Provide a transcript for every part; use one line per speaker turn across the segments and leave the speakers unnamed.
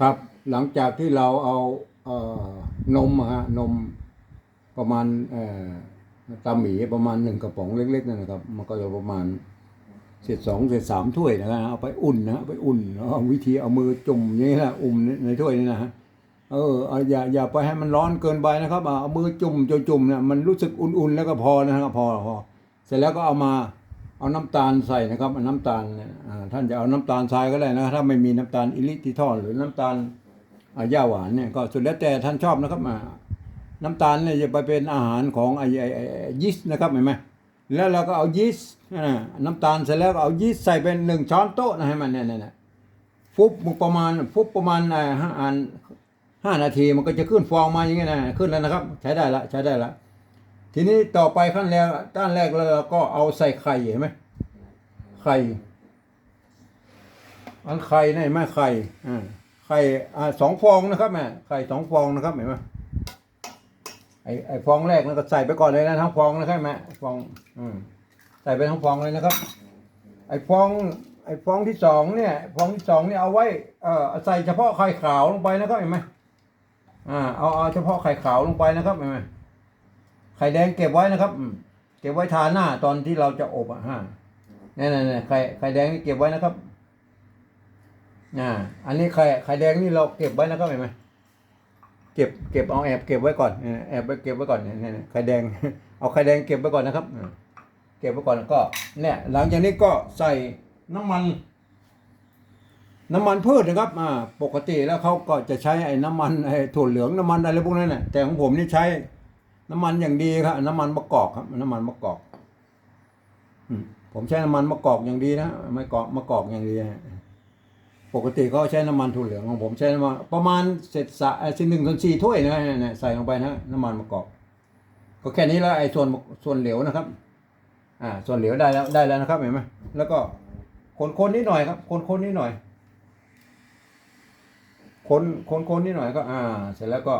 ครับ หลังจากที่เราเอาเอ่อนมอะฮะนมประมาณเอ่อตาหมีประมาณหนึ่งกระป๋องเล็กๆนั่นนะครับ มันก็จะประมาณเศษสองเศษสามถ้วยนะฮะเอาไปอุ่นนะไปอุ่นวเอาวิธีเอามือจุ่มอย่างนี้แหละอุ่มในถ้วยนี่นะฮะเออเอาอย่าอย่าไปให้มันร้อนเกินไปนะครับเอามือจุ่มจุ่มเนี่ยมันรู้สึกอุ่นๆแล้วก็พอนะครับพอพอเสร็จแล้วก็เอามา เอาน้ำตาลใส่นะครับเอาน้ำตาลท่านจะเอาน้ำตาลทรายก็ได้นะถ้าไม่มีน้ำตาลอิลิทิทอลหรือน้ำตาลย่าหวานเนี่ยก็สุดแล้วแต่ท่านชอบนะครับน้ำตาลเนี่ยจะไปเป็นอาหารของไอ้ยีสต์นะครับเห็นไหมแล้วเราก็เอายีสต์น้ำตาลเสร็จแล้วก็เอายีสต์ใส่เป็นหนึ่งช้อนโต๊ะนะให้มันเนี่ยเนี่ยเนี่ยฟุบประมาณฟุบประมาณห้าอันห้านาทีมันก็จะขึ้นฟองมาอย่างเงี้ยนะขึ้นแล้วนะครับ ใช้ได้ละใช้ได้ละ ทีนี้ต่อไปขั้นแรกด้านแรกเราก็เอาใส่ไข่เห็นไหมไข่ อันไข่นี่นเห็นไหมไข่อ่าไข่อ่าสองฟองนะครับแม่ไข่สองฟองนะครับเห็นไหมไอไอฟองแรกแล้วก็ใส่ไปก่อนเลยนะทั้งฟองนะครับแม่ฟองอืมใส่ไปทั้งฟองเลยนะครับ ไอฟอง ไอฟองที่สองเนี่ย ฟองที่สองเนี่ยเอาไว้เอ่อใส่เฉพาะไข่ขาวลงไปนะครับเห็นไหมอ่าเอาเอาเฉพาะไข่ขาวลงไปนะครับเห็นไหม ไข่แดงเก็บไว้นะครับอืมเก็บไว้ทาหน้าตอนที่เราจะอบอะฮะเนี่ยเนี่ยเนี่ยไข่ไข่แดงนี่เก็บไว้นะครับอ่าอันนี้ไข่ไข่แดงนี่เราเก็บไว้นะครับเห็นไหมเก็บเก็บเอาแอบเก็บไว้ก่อนเนี่ยแอบไปเก็บไว้ก่อนเนี่ยเนี่ยไข่แดง เอาไข่แดงเก็บไว้ก่อนนะครับอ่าเก็บไว้ก่อนแล้วก็ เนี่ย หลังจากนี้ก็ใส่น้ำมัน น้ำมันพืชนะครับอ่าปกติแล้วเขาก็จะใช้ไอ้น้ำมันไอ้ถั่วเหลืองน้ำมันอะไรพวกนั้นน่ะแต่ของผมนี่ใช้ น้ำมันอย่างดีครับ น้ำมันมะกอกครับ น้ำมันมะกอกผมใช้น้ำมันมะกอกอย่างดีนะไม่กอกมะกอกอย่างดีฮะปกติเขาใช้น้ำมันถั่วเหลืองของผมใช้น้ำมันประมาณเศษสะเอ่อสิหนึ่งส่วนสี่ถ้วยนะเนี่ยใส่ลงไปนะน้ำมันมะกอก ก็แค่นี้แล้วไอ้ส่วนส่วนเหลวนะครับ อ่า ส่วนเหลวได้แล้วได้แล้วนะครับเห็นไหมแล้วก็คนคนนิดหน่อยครับคนคนนิดหน่อยคนคนคนนิดหน่อยก็ อ่า เสร็จแล้วก็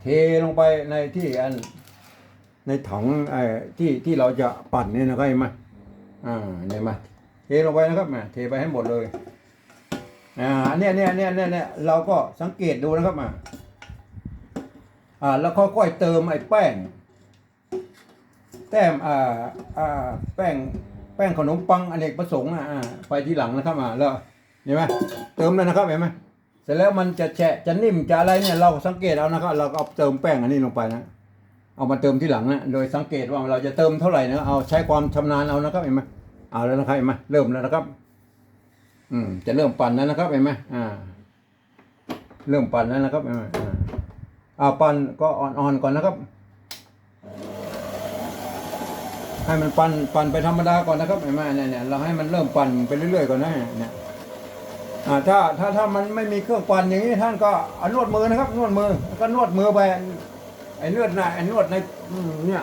เทลงไปในที่อันในถังไอ้ที่ที่เราจะปั่นเนี่ยนะครับเห็นไหมอ่าเนี่ยมาเทลงไปนะครับม่เทไปให้หมดเลยอ่าเนี่ยเนี่ยเนี่ยเนี่ยเนี่ยเราก็สังเกตดูนะครับอ่าอ่าแล้วค่อยๆเติมไอ้แป้ง แต้มอ่าอ่าแป้งแป้งขนมปังอเนกประสงค์อะอ่าไปทีหลังนะครับอ่าแล้วเห็นไหมเติมเลยนะครับเห็นไหม เสร็จแล้วมันจะแฉะจะนิ่มจะอะไรเนี่ยเราสังเกตเอานะครับ เราก็เอาเติมแป้งอันนี้ลงไปนะเอามาเติมที่หลังนะโดยสังเกตว่าเราจะเติมเท่าไหร่นะเอาใช้ความชำนาญเอานะครับเห็นไหมเอาแล้วนะครับเห็นไหมเริ่มแล้วนะครับ อืม จะเริ่มปั่นแล้วนะครับเห็นไหมอ่า เริ่มปั่นแล้วนะครับเห็นไหมอ่าอ่าปั่นก็อ่อนๆก่อนนะครับให้มันปั่นปั่นไปธรรมดาก่อนนะครับเห็นไหมเนี่ยเนี่ยเราให้มันเริ่มปั่นไปเรื่อยๆก่อนนะเนี่ย ถ้าถ้าถ้ามันไม่มีเครื่องปั่นอย่างนี้ท่านก็นวดมือนะครับ นวดมือแล้วก็นวดมือไปไอ้นวดนะไอ้นวดในเนี่ย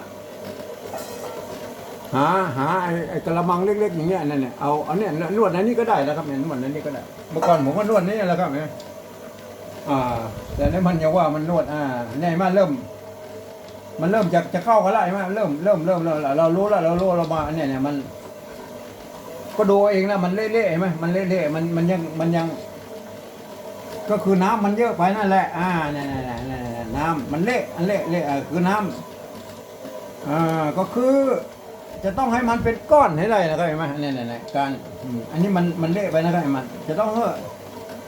หาหาไอ้ไอ้กระมังเล็กๆอย่างเงี้ยนั่นเนี่ยเอาเอาเนี่ยนวดในนี้ก็ได้นะครับเนี่ยนวดในนี้ก็ได้ เมื่อก่อนผมก็นวดนี่แหละครับเนี่ยอ่า แต่นี่มันยังว่ามันนวดอ่าเนี่ยมันเริ่ม มันเริ่มจะจะเข้ากันแล้วใช่ไหมเริ่มเริ่มเริ่มเราเรารู้แล้วเรารู้เรามาเนี่ยเนี่ยมัน ก็ดูเองนะมันเละๆไหมมันเละๆมันมันยังมันยัง ก็คือน้ำมันเยอะไปนั่นแหละ อ่าเนี่ยเนี่ยเนี่ยเนี่ยน้ำมันเละอันเละเละคือน้ำอ่าก็คือจะต้องให้มันเป็นก้อนให้ได้นะครับเห็นไหมเนี่ยเนี่ยเนี่ยการอันนี้มันมันเละไปนะครับเห็นไหมจะต้องเออ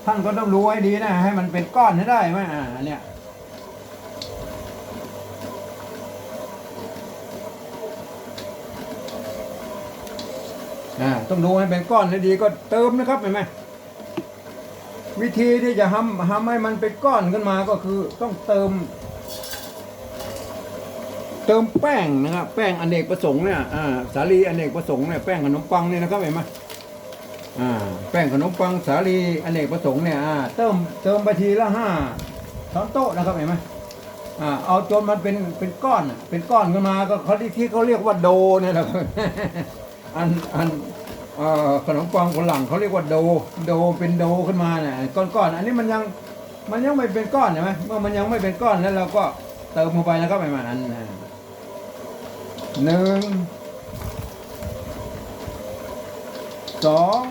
ท่านก็ต้องรู้ให้ดีนะ ให้มันเป็นก้อนให้ได้ไหมอ่าเนี่ย อ่าต้องดูให้เป็นก้อนให้ดีก็เติมนะครับเห็นไหมวิธีที่จะทำทำให้มันเป็นก้อนขึ้นมาก็คือต้องเติม เติมแป้งนะครับแป้งอเนกประสงค์เนี่ยอ่าสาลีอเนกประสงค์เนี่ยแป้งขนมปังเนี่ยนะครับเห็นไหมอ่าแป้งขนมปังสาลีอเนกประสงค์เนี่ยอ่าเติมเติมไปทีละห้าช้อนโต๊ะนะครับเห็นไหมอ่าเอาจนมันเป็นเป็นก้อนเป็นก้อนขึ้นมาก็เขาที่เขาเรียกว่าโดเนี่ยแหละครับ อันอันเอ่อขนมปังคนหลังเขาเรียกว่าโด โดเป็นโดขึ้นมาเนี่ยก้อนๆอันนี้มันยังมันยังไม่เป็นก้อนใช่ไหมเมื่อมันยังไม่เป็นก้อนแล้วเราก็เติมลงไปนะครับเห็นไหมอันนั้นหนึ่งสอง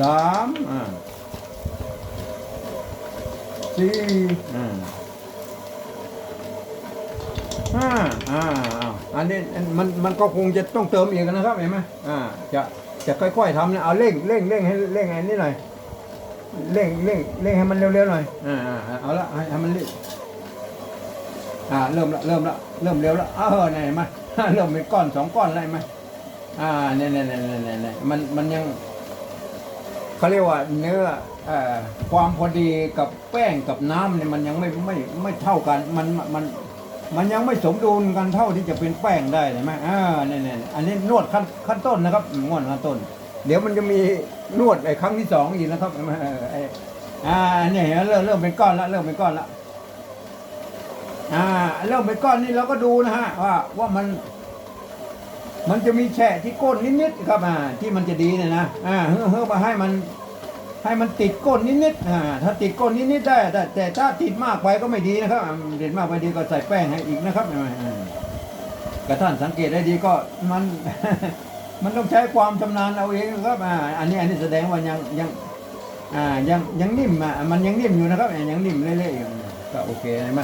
สามอ่าสี่อ่าห้าอ่า อันนี้มันมันก็คงจะต้องเติมอีกนะครับเห็นไหมอ่าจะจะค่อยๆทำนะเอาเร่งเร่งเร่งให้เร่งไอ้นี่หน่อยเร่งเร่งเร่งให้มันเร็วๆหน่อยอ่าเอาละให้มันรีบอ่าเริ่มละเริ่มละเริ่มเร็วละเออไหนมาเริ่มเป็นก้อนสองก้อนอะไรไหมอ่าเนี่ยเนี่ยเนี่ยเนี่ยเนี่มันมันยังเขาเรียกว่าเนื้อความพอดีกับแป้งกับน้ำเนี่ยมันยังไม่ไม่ไม่เท่ากันมันมัน มันยังไม่สมดุลกันเท่าที่จะเป็นแป้งได้ใช่ไหมอ่าเนี่ยเนี่ยอันนี้นวดขั้นขั้นต้นนะครับนวดขั้นต้น เดี๋ยวมันจะมีนวดไอ้ครั้งที่สองอีกนะครับไอ้อ่าเนี่ยเห็นเริ่มเริ่มเป็นก้อนละเริ่มเป็นก้อนละอ่าเริ่มเป็นก้อนนี่เราก็ดูนะฮะว่าว่ามัน มันจะมีแฉะที่ก้นนิดๆครับอ่าที่มันจะดีเนี่ยนะอ่าเฮ้อเฮ้อมาให้มัน ให้มันติดก้นนิดๆอ่าถ้าติดก้นนิดๆได้แต่แต่ถ้าติดมากไปก็ไม่ดีนะครับติดมากไปดีก็ใส่แป้งให้อีกนะครับกระท่านสังเกตได้ดีก็มันมันต้องใช้ความชำนาญเอาเองครับอ่าอันนี้อันนี้แสดงว่ายังยังอ่ายังยังนิ่มอะมันยังนิ่มอยู่นะครับยังนิ่มเรื่อยๆก็โอเคใช่ไหม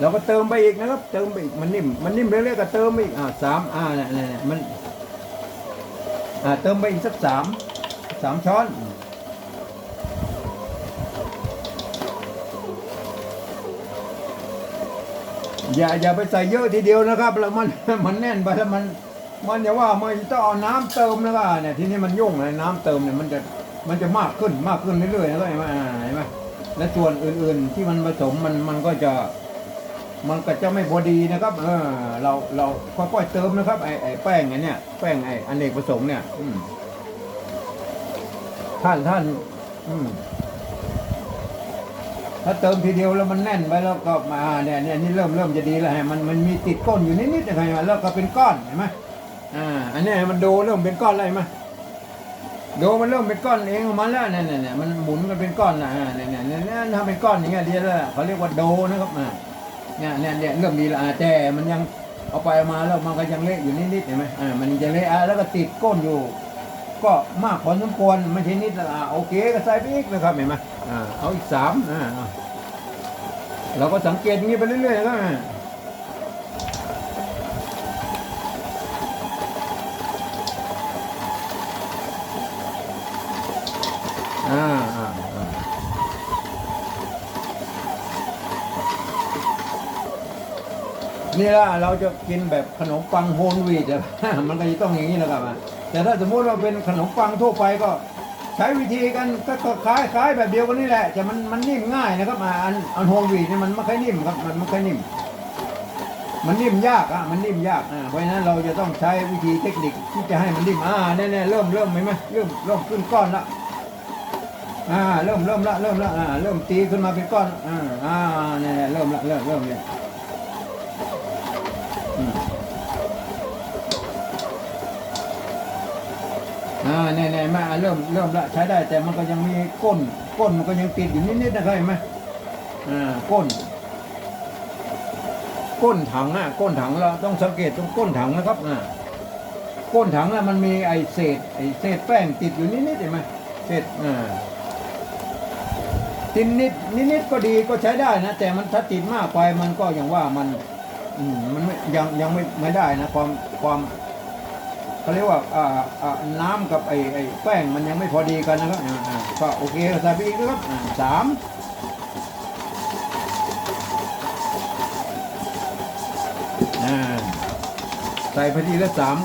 เราก็เติมไปอีกนะครับ เติมไปอีกมันนิ่มมันนิ่มเรื่อยๆก็เติมไปอีกอ่าสามอ่านี่ยเนี่ยเนี่ยมันอ่าเติมไปอีกสักสามสามช้อน อย่าอย่าไปใส่เยอะทีเดียวนะครับแล้วมันมันแน่นไปแล้วมัน มันอย่าว่ามันต้องเอาน้ำเติมนะว่าเนี่ยทีนี้มันยุ่งเลยน้ำเติมเนี่ยมันจะมันจะมากขึ้นมากขึ้นเรื่อยๆนะก็เห็นไหมาเห็นไหมและส่วนอื่นๆที่มันผสมมันมันก็จะ มันก็จะไม่พอดีนะครับ เออ เราเราค่อยๆเติมนะครับไอ้ไอ้แป้งไอ้เนี่ยแป้งไอ้อเนกประสงค์เนี่ย อืมท่านท่าน อืม ถ้าเติมทีเดียวแล้วมันแน่นไปแล้วก็มาเนี่ยเนี่ยนี่เริ่มเริ่มจะดีแล้วฮะมันมันมีติดก้นอยู่นิดๆนะครับแล้วก็เป็นก้อนเห็นไหมอ่าอันนี้มันโดเริ่มเป็นก้อนอะไรไหมโดมันเริ่มเป็นก้อนเองของมันแล้วเนี่ยเนี่ยเนี่ยมันหมุนกันเป็นก้อนนะอ่าเนี่ยเนี่ยเนี่ยเนี่ยถ้าเป็นก้อนอย่างเงี้ยดีแล้วเขาเรียกว่าโดนะครับอ่าเนี่ยเนี่ยเนี่ยเริ่มดีละอ่าแต่มันยังเอาไปมาแล้วมันก็ยังเละอยู่นิดๆเห็นไหมอ่ามันจะเละอะแล้วก็ติดก้นอยู่ ก็มากพอสมควรไม่ใช่นิดละอะโอเคก็ใส่ไปอีกนะครับเห็นไหมอ่าเอาอีกสามอ่าเราก็สังเกตอย่างนี้ไปเรื่อยๆนะอ่านี่ละเราจะกินแบบขนมปังโฮลวีดมันก็จะต้องอย่างนี้แหละครับอะ แต่ถ้าสมมติเราเป็นขนมปังทั่วไปก็ ใช้วิธีกันก็คล้ายคล้ายแบบเดียวกันนี่แหละแต่มันมันนิ่มง่ายนะครับอันอันโฮลวีเนี่ยมันไม่ค่อยนิ่มครับมันไม่ค่อยนิ่ม มันนิ่มยากอะมันนิ่มยากอ่าเพราะฉะนั้นเราจะต้องใช้วิธีเทคนิคที่จะให้มันนิ่มอ่าแน่ๆเริ่มเริ่มเห็นไหมเริ่มเริ่มขึ้นก้อนละอ่าเริ่มเริ่มละเริ่มละอ่าเริ่มตีขึ้นมาเป็นก้อนอ่าอ่าเนี่ยๆเริ่มละเริ่มเริ่มเนี่ย อ่าเนี่ยเนี่ยมาเริ่มเริ่มละใช้ได้แต่มันก็ยังมีก้น ก้นมันก็ยังติดอยู่นิดๆนะครับเห็นไหมอ่าก้น ก้นถังอะก้นถังเราต้องสังเกตตรงก้นถังนะครับอ่าก้นถังน่ะมันมีไอเศษไอเศษแป้งติดอยู่นิดๆเห็นไหมเศษอ่าติดนิดนิดๆก็ดีก็ใช้ได้นะ แต่มันถ้าติดมากไปมันก็อย่างว่ามัน อืมมันไม่ยังยังไม่ไม่ได้นะความความ เขาเรียกว่าอ่าอ่าน้ำกับไอไอแป้งมันยังไม่พอดีกันนะครับอ่าอ่าก็โอเคใส่ไปอีกนะครับอ่าสามอ่าใส่พอดีละสาม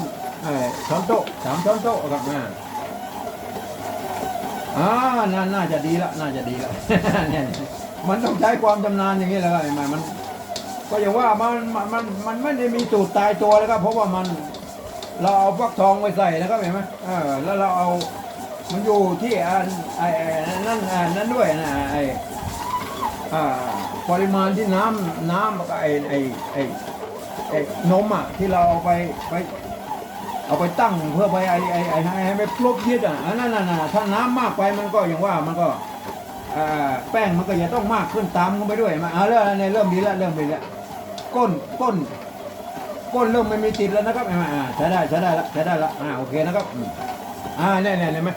เอ่อช้อนโต๊ะสามช้อนโต๊ะครับอ่าอ่าน่าน่าจะดีละน่าจะดีละ เนี่ยมันต้องใช้ความชำนาญอย่างนี้แหละครับมันมัน ก็อย่างว่ามันมันมันมันไม่ได้มีสูตรตายตัวแล้วครับเพราะว่ามัน เราเอาฟักทองไปใส่นะครับเห็นไหมเออแล้วเราเอามันอยู่ที่อันไอ้ไอ้นั่นอันนั้นด้วยนะไอ้อ่ปริมาณที่น้ำน้ำกับไอ้ไอ้ไอ้ไอ้นมอะที่เราเอาไปไป เอาไปตั้งเพื่อไปไอ้ไอ้ไอ้ให้ไม่ครบยึดอะอันนั่นน่ะนถ้าน้ำมากไปมันก็อย่างว่ามันก็อแป้งมันก็จะต้องมากขึ้นตามกันไปด้วยมาเอาเริ่มเนี่ยเริ่มดีแล้วเริ่มดีแล้วก้นก้น ก้นเริ่มไม่มีติดแล้วนะครับเห็นไหมอ่าใช้ได้ใช้ได้ละใช้ได้ละอ่าโอเคนะครับอ่าเนี่ยเนี่ยเห็นไหม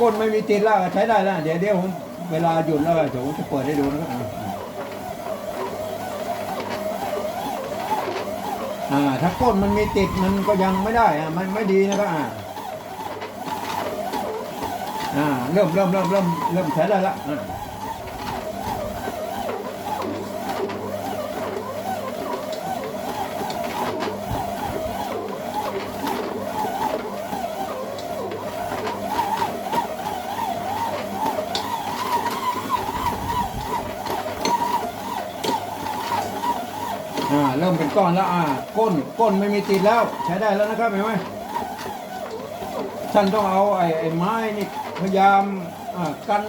ก้นไม่มีติดแล้วใช้ได้แล้วเดี๋ยวเดี๋ยวผมเวลาหยุดแล้วเดี๋ยวผมจะเปิดให้ดูนะครับอ่าถ้าก้นมันมีติดมันก็ยังไม่ได้อะมันไม่ดีนะครับอ่าอ่าเริ่มเริ่มเริ่มเริ่มเริ่มใช้ได้ละอ่า เริ่มเป็นก้อนแล้วอ่าก้นก้นไม่มีติดแล้วใช้ได้แล้วนะครับเห็นไหมท่านต้องเอาไอ้ไอ้ไม้นี่พยายามอ่ากัน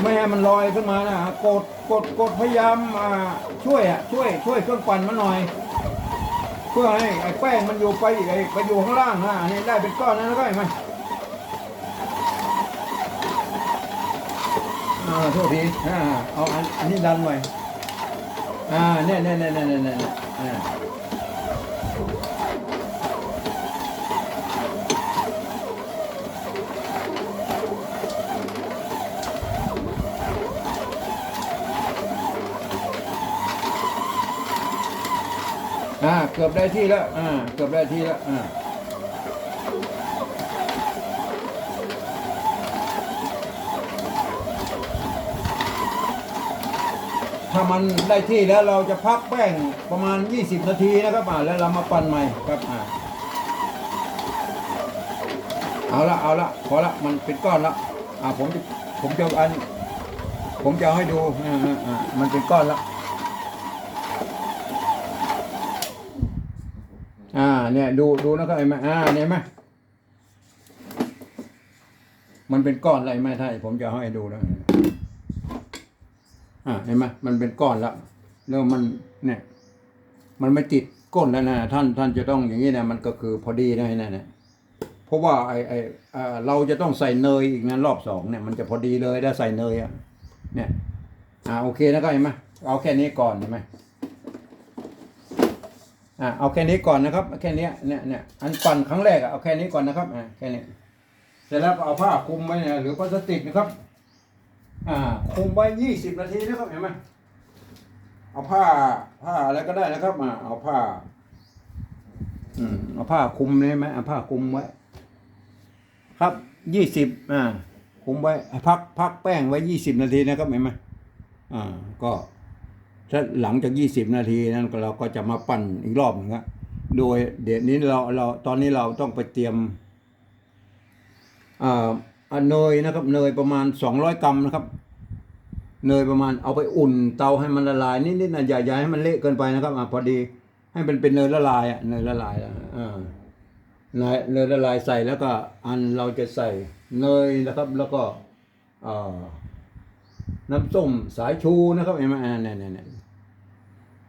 ไม่ให้มันลอยขึ้นมานะกดกดกดพยายามอ่าช่วยอะช่วย ช่วยเครื่องปั่นมันหน่อย เพื่อให้ไอ้แป้งมันอยู่ไปไอ้ไปอยู่ข้างล่างนะอันนี้ได้เป็นก้อนแล้วนะครับเห็นไหมอ่าโทษทีอ่าเอาอันอันนี้ดันไว้ อ่าเนี่ยเนี่ยเนี่ยเนี่ยเนี่ยเนี่ยอ่าอ่าเกือบได้ที่แล้วอ่าเกือบได้ที่แล้วอ่า ถ้ามันได้ที่แล้วเราจะพักแป้งประมาณ 20 นาทีนะครับอ่าแล้วเรามาปั่นใหม่ครับอ่าเอาละเอาละพอละมันเป็นก้อนละอ่าผมจะผมจะอัน ผมจะเอาให้ดูอ่าอ่ามันเป็นก้อนละอ่าเนี่ยดูดูนะครับเห็นไหมอ่าเนี่ยไหมมันเป็นก้อนอะไรไหมท่านผมจะให้ดูแล้ว อ่าเห็นไหมมันเป็นก้อนแล้วแล้วมันเนี่ย มันไม่ติดก้นแล้วนะท่านท่านจะต้องอย่างนี้นะมันก็คือพอดีนะไอ้นั่นนะเพราะว่าไอไออ่เราจะต้องใส่เนยอีกนะรอบสองเนี่ยมันจะพอดีเลยถ้าใส่เนยอะเนี่ยอ่าโอเคนะครับเห็นไหมเอาแค่นี้ก่อนเห็นไหมอ่าเอาแค่นี้ก่อนนะครับแค่นี้เนี่ยเนี่ยอันปั่นครั้งแรกอะเอาแค่นี้ก่อนนะครับอ่าแค่นี้เสร็จแล้วเอาผ้าคลุมไว้เนี่ยหรือพลาสติกนะครับ อ่าคุมไว้ยี่สิบนาทีนะครับเห็นไหมเอาผ้าผ้าอะไรก็ได้นะครับอ่าเอาผ้า อืมเอาผ้าคุมได้ไหมเอาผ้าคุมไว้ ครับยี่สิบอ่าคุมไว้พักพักแป้งไว้ยี่สิบนาทีนะครับเห็นไหมอ่า ก็ถ้าหลังจาก20นาทีนั้นเราก็จะมาปั่นอีกรอบหนึงครับโดยเดี๋ยวนี้เราเราตอนนี้เราต้องไปเตรียมอ่า เนยนะครับเนยประมาณ 200 กรัมนะครับ เนยประมาณเอาไปอุ่นเตาให้มันละลายนิดๆนะอย่าอย่าให้มันเละเกินไปนะครับอ่าพอดีให้มันเป็นเนยละลายอะเนยละลายอะอ่าเนยเนยละลายใส่แล้วก็อันเราจะใส่เนยนะครับ แล้วก็อ่าน้ำส้มสายชูนะครับเห็นไหมอ่าเนี่ยเนี่ยเนี่ย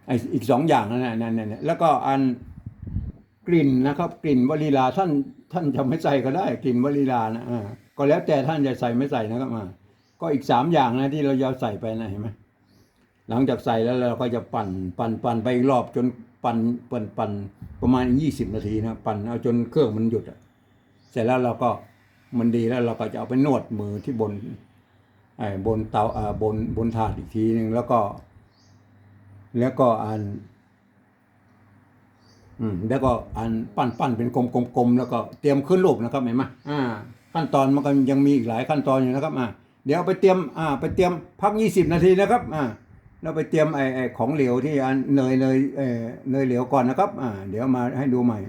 ไออีกสองอย่างนั่นนะนั่นนั่นแล้วก็อันกลิ่นนะครับ กลิ่นวานิลาท่านท่านจะไม่ใส่ก็ได้ กลิ่นวานิลานะอ่า ก็แล้วแต่ท่านจะใส่ไม่ใส่นะครับอ่าก็อีกสามอย่างนะที่เราจะใส่ไปนะเห็นไหมหลังจากใส่แล้วเราก็จะปั่นปั่นปั่นไปอีกรอบจนปั่นปั่นปั่นประมาณยี่สิบนาทีนะปั่นเอาจนเครื่องมันหยุดอะเสร็จแล้วเราก็มันดีแล้วเราก็จะเอาไปนวดมือที่บนไอ้บนเตาอ่าบนบนถาดอีกทีหนึ่งแล้วก็ แล้วก็อัน อืมแล้วก็อันปั้นปั้นเป็นกลมๆๆแล้วก็เตรียมขึ้นรูปนะครับเห็นไหมอ่า ขั้นตอนมันก็ยังมีอีกหลายขั้นตอนอยู่นะครับอ่าเดี๋ยวไปเตรียมอ่าไปเตรียมพักยี่สิบนาทีนะครับอ่าแล้วไปเตรียมไอ้ไอของเหลวที่อันเนยเนยเออเนยเหลวก่อนนะครับอ่าเดี๋ยวมาให้ดูใหม่